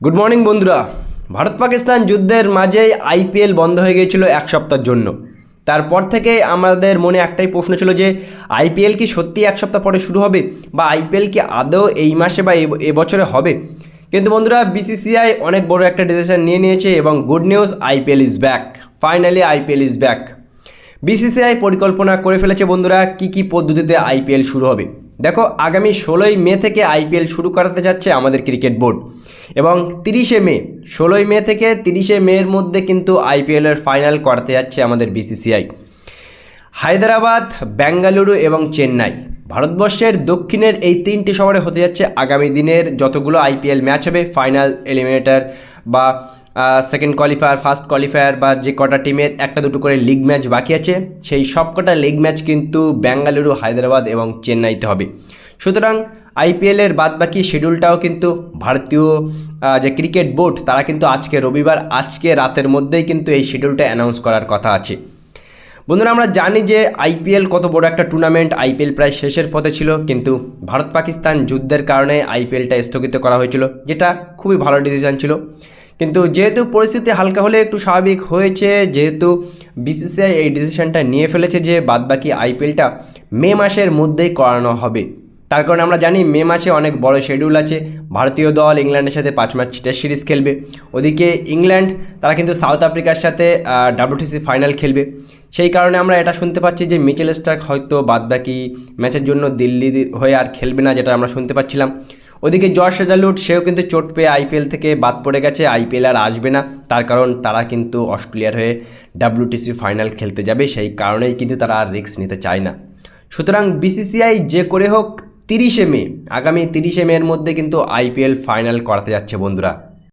Good morning বন্ধুরা। ভারত পাকিস্তান যুদ্ধের মাঝেই আইপিএল বন্ধ হয়ে গিয়েছিল এক সপ্তাহের জন্য। তারপর থেকে আমাদের মনে একটাই প্রশ্ন ছিল যে আইপিএল কি সত্যি এক সপ্তাহ পরে শুরু হবে? বা আইপিএল কি আদৌ এই মাসে বা এবছরে হবে? কিন্তু বন্ধুরা বিসিসিআই অনেক বড় একটা ডিসিশন নিয়ে নিয়েছে এবং good news IPL is back finally IPL is back BCCI পরিকল্পনা করে ফেলেছে বন্ধুরা, কি কি পদ্ধতিতে আইপিএল শুরু হবে? দেখো, আগামী ষোলোই মে থেকে আইপিএল শুরু করাতে যাচ্ছে আমাদের ক্রিকেট বোর্ড। এবং তিরিশে মে, ষোলোই মে থেকে তিরিশে মের মধ্যে কিন্তু আইপিএলের ফাইনাল করাতে যাচ্ছে আমাদের বিসিসিআই হায়দ্রাবাদ, বেঙ্গালুরু এবং চেন্নাই। ভারতবর্ষের দক্ষিণের এই তিনটি শহরে হতে যাচ্ছে আগামী দিনের যতগুলো আইপিএল ম্যাচ হবে, ফাইনাল, এলিমিনেটার বা সেকেন্ড কোয়ালিফায়ার ফার্স্ট কোয়ালিফায়ার বা যে কটা টিমের একটা দুটো করে লিগ ম্যাচ বাকি আছে, সেই সব কটা লিগ ম্যাচ কিন্তু বেঙ্গালুরু, হায়দ্রাবাদ এবং চেন্নাইতে হবে। সুতরাং আইপিএলের বাদ বাকি শিডিউলটাও কিন্তু ভারতীয় যে ক্রিকেট বোর্ড, তারা কিন্তু আজকে রবিবার, আজকে রাতের মধ্যেই কিন্তু এই শিডিউলটা অ্যানাউন্স করার কথা আছে। বন্ধুরা, আমরা জানি যে আইপিএল কত বড় একটা টুর্নামেন্ট আইপিএল প্রায় শেষের পথে ছিল, কিন্তু ভারত পাকিস্তান যুদ্ধের কারণে আইপিএলটা স্থগিত করা হয়েছিল, যেটা খুবই ভালো ডিসিশন ছিল। কিন্তু যেহেতু পরিস্থিতি হালকা হলে একটু স্বাভাবিক হয়েছে, যেহেতু বিসিসিআই এই ডিসিশনটা নিয়ে ফেলেছে যে বাদবাকি আইপিএলটা মে মাসের মধ্যেই করানো হবে। তার কারণে আমরা জানি মে মাসে অনেক বড় শিডিউল আছে। ভারতীয় দল ইংল্যান্ডের সাথে পাঁচ ম্যাচ টেস্ট সিরিজ খেলবে। ওদিকে ইংল্যান্ড, তারা কিন্তু সাউথ আফ্রিকার সাথে ডাব্লিউটিসি ফাইনাল খেলবে। সেই কারণে আমরা এটা শুনতে পাচ্ছি যে মিচেল স্টার্ক হয়তো বাদবাকি ম্যাচের জন্য দিল্লি হয়ে আর খেলবে না যেটা আমরা শুনতে পাচ্ছিলাম। ওদিকে জর্জ সেজালুট সেও কিন্তু চোট পেয়ে আইপিএল থেকে বাদ পড়ে গেছে। আইপিএল আর আসবে না। তার কারণ তারা কিন্তু অস্ট্রেলিয়ার হয়ে ডাব্লিউটিসি ফাইনাল খেলতে যাবে। সেই কারণেই কিন্তু তারা আর রিস্ক নিতে চায় না। সুতরাং বিসিসিআই যে করে হোক তিরিশে মে আগামী তিরিশে মের মধ্যে কিন্তু আইপিএল ফাইনাল করাতে যাচ্ছে বন্ধুরা।